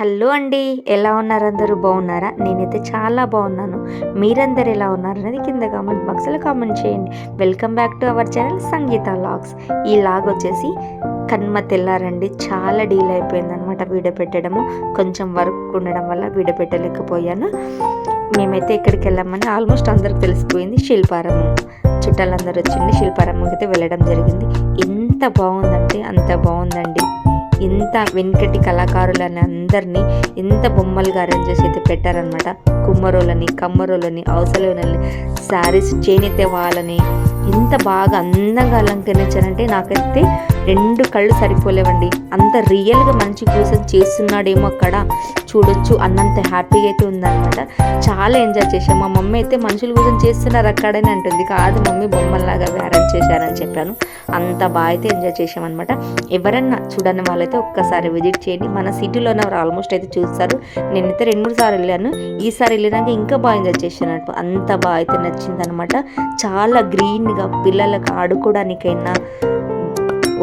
Hello అండి ఎలా ఉన్నారు అందరూ? బాగున్నారా? నేనైతే చాలా బాగున్నాను. మీరందరు ఎలా ఉన్నారు అనేది కింద కామెంట్ బాక్స్లో కామెంట్ చేయండి. Welcome back to our channel Sangeetha logs ఈ లాగ్ వచ్చేసి కన్మ తెల్లారండి. చాలా డీల్ అయిపోయింది అనమాట వీడియో పెట్టడము. కొంచెం వర్క్ ఉండడం వల్ల వీడియో పెట్టలేకపోయాను. మేమైతే ఎక్కడికి వెళ్ళామని ఆల్మోస్ట్ అందరికి తెలిసిపోయింది శిల్పారం చుట్టాలందరూ వచ్చింది శిల్పారంకి అయితే వెళ్ళడం జరిగింది. ఎంత బాగుందంటే అంత బాగుందండి. ఇంత వెనుకటి కళాకారులని అందరినీ ఎంత బొమ్మలుగా అరేంజ్ చేసి అయితే పెట్టారనమాట కుమ్మరోళ్ళని కమ్మరోళ్ళని అవసరాలని శారీస్ చేనేత వాళ్ళని ఎంత బాగా అందంగా అలంకరించారంటే నాకైతే రెండు కళ్ళు సరిపోలేవండి. అంత రియల్గా మంచి కోసం చేస్తున్నాడేమో అక్కడ. చూడొచ్చు అన్నంత హ్యాపీగా అయితే ఉందన్నమాట. చాలా ఎంజాయ్ చేశాం. మా మమ్మీ అయితే మనుషులు కూర్చొని చేస్తున్నారు అక్కడని అంటుంది. కాదు మమ్మీ బొమ్మల్లాగా అరేంజ్ చేశారని చెప్పాను. అంత బాగా అయితే ఎంజాయ్ చేసామన్నమాట ఎవరన్నా చూడని వాళ్ళైతే ఒక్కసారి విజిట్ చేయండి. మన సిటీలో ఉన్నవారు ఆల్మోస్ట్ అయితే చూస్తారు. నేనైతే రెండు మూడు సార్లు వెళ్ళాను. ఈసారి వెళ్ళినాక ఇంకా బాగా ఎంజాయ్ చేశాను. అంత బాగా అయితే నచ్చిందనమాట చాలా గ్రీన్ ఇంకా పిల్లలకు ఆడుకోవడానికైనా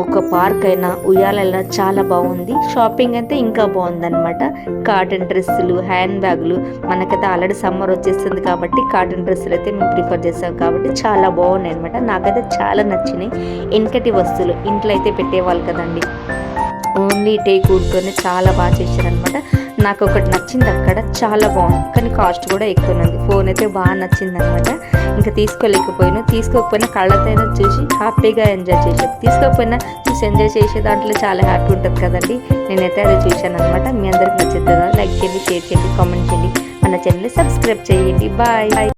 ఒక పార్క్ అయినా ఉయ్యాలైనా చాలా బాగుంది. షాపింగ్ అయితే ఇంకా బాగుందన్నమాట. కాటన్ డ్రెస్సులు హ్యాండ్ బ్యాగులు. మనకైతే ఆల్రెడీ సమ్మర్ వచ్చేస్తుంది కాబట్టి కాటన్ డ్రెస్సులు అయితే మేము ప్రిఫర్ చేస్తాం కాబట్టి చాలా బాగున్నాయి అనమాట నాకైతే చాలా నచ్చినాయి. వెనకటి వస్తువులు ఇంట్లో అయితే పెట్టేవాళ్ళు కదండి. ఓన్లీ టే కూడుకొని చాలా బాగా చేశారనమాట. నాకు ఒకటి నచ్చింది అక్కడ చాలా బాగుంది. కానీ కాస్ట్ కూడా ఎక్కువ ఉంది ఫోన్ అయితే బాగా నచ్చింది అనమాట ఇంకా తీసుకోలేకపోయాను. తీసుకోకపోయినా కళ్ళతోనే చూసి హ్యాపీగా ఎంజాయ్ చేసాను తీసుకోకపోయినా చూసి ఎంజాయ్ చేసే దాంట్లో చాలా హ్యాపీ ఉంటుంది కదండి. నేనైతే అది చూశాను అనమాట మీ అందరికి నచ్చింది లైక్ చేయండి షేర్ చేయండి కామెంట్ చేయండి. మన ఛానల్ని సబ్స్క్రైబ్ చేయండి. బాయ్